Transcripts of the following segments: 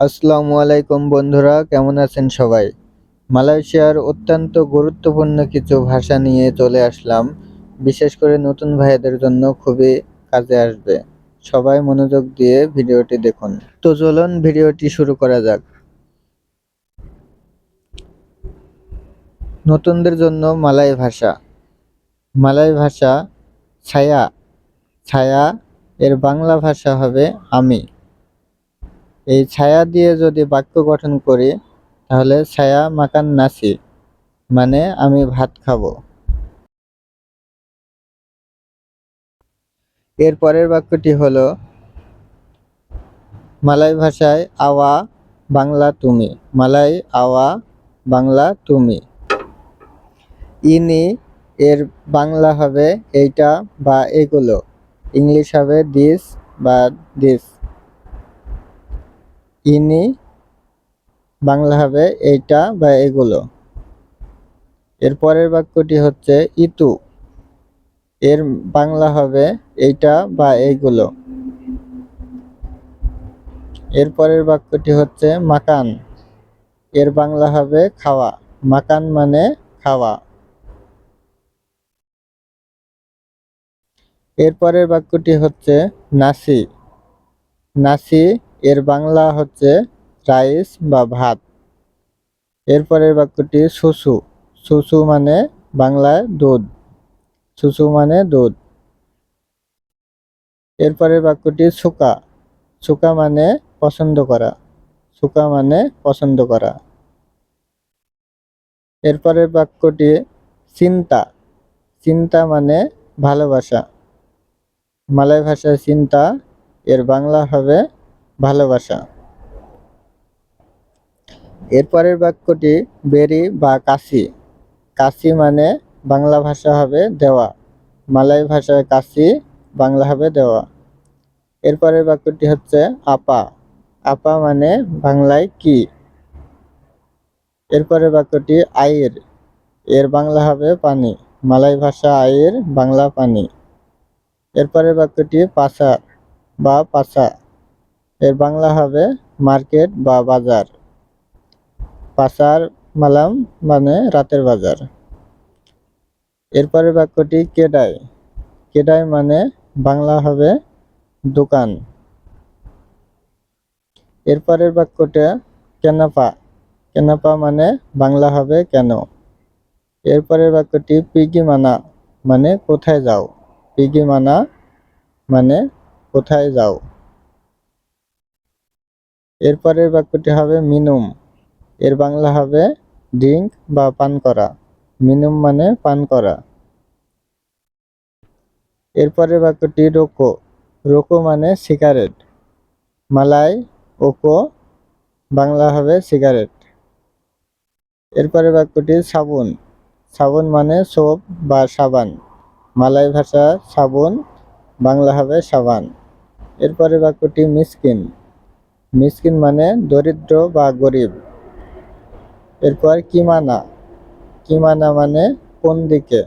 আসসালামু আলাইকুম বন্ধুরা, কেমন আছেন সবাই? মালয়েশিয়ার অত্যন্ত গুরুত্বপূর্ণ কিছু ভাষা নিয়ে চলে আসলাম। বিশেষ করে নতুন ভাইদের জন্য খুবই কাজে আসবে। সবাই মনোযোগ দিয়ে ভিডিওটি দেখুন। তো চলুন ভিডিওটি শুরু করা যাক। নতুনদের জন্য মালয় ভাষা। মালয় ভাষা ছায়া। ছায়া, এর বাংলা ভাষা হবে আমি। এই ছায়া দিয়ে যদি বাক্য গঠন করি, তাহলে ছায়া মাকান নাসি মানে আমি ভাত খাব। এর পরের বাক্যটি হলো, মালাই ভাষায় আওয়া বাংলা তুমি, মালাই আওয়া বাংলা তুমি। ইনি এর বাংলা হবে এইটা বা এগুলো, ইংলিশ হবে দিস বা দিস ইনি বাংলা হবে এইটা বা এগুলো। এর পরের বাক্যটি হচ্ছে ইতু। এর বাংলা হবে এইটা বা এইগুলো। এর পরের বাক্যটি হচ্ছে মাকান। এর বাংলা হবে খাওয়া। মাকান মানে খাওয়া। এর পরের বাক্যটি হচ্ছে নাসি। নাসি এর বাংলা হচ্ছে রাইস বা ভাত। এরপরের বাক্যটি শুশু শুশু মানে বাংলায় দুধ। শুশু মানে দুধ। এরপরের বাক্যটি সুকা। সুকা মানে পছন্দ করা। সুকা মানে পছন্দ করা। এরপরের বাক্যটি চিন্তা। চিন্তা মানে ভালোবাসা। মালয় ভাষায় চিন্তা, এর বাংলা হবে ভালোবাসা। এরপরের বাক্যটি বেরি বা কাশি। কাশি মানে বাংলা ভাষা হবে দেওয়া। মালয় ভাষায় কাশি, বাংলা হবে দেওয়া। এরপরের বাক্যটি হচ্ছে আপা। আপা মানে বাংলায় কি? এরপরের বাক্যটি আয়ের এর বাংলা হবে পানি। মালয় ভাষা আয়ের বাংলা পানি। এরপরের বাক্যটি পাশা বা পাশা এর বাংলা হবে মার্কেট বা বাজার। পাশার মালাম মানে রাতের বাজার। এরপরের বাক্যটি কেডাই। কেডাই মানে বাংলা হবে দোকান। এরপরের বাক্যটা কেনাপা। কেনাপা মানে বাংলা হবে কেন? এরপরের বাক্যটি পিগি মানা মানে কোথায় যাও? পিগি মানা মানে কোথায় যাও? এরপরের বাক্যটি হবে মিনুম। এর বাংলা হবে ড্রিঙ্ক বা পান করা। মিনুম মানে পান করা। এরপরের বাক্যটি রোকো। রোকো মানে সিগারেট। মালাই ওকো বাংলা হবে সিগারেট। এরপরের বাক্যটি সাবুন। সাবুন মানে সোপ বা সাবান। মালাই ভাষা সাবুন, বাংলা হবে সাবান। এরপরে বাক্যটি মিসকিন। মিসকিন মানে দরিদ্র বা গরিব। এরপর কিমানা। কিমানা মানে কোন দিকে?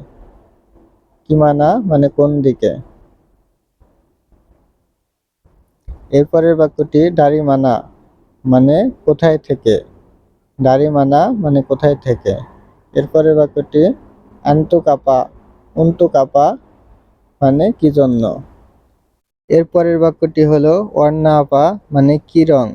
কিমানা মানে কোন দিকে? এরপরের বাক্যটি দাড়িমানা মানে কোথায় থেকে? দাড়িমানা মানে কোথায় থেকে? এরপরের বাক্যটি আন্তু কাপা উন্তু কাপা মানে কি জন্য? এরপরের বাক্যটি হলো অর্ণা মানে কি রং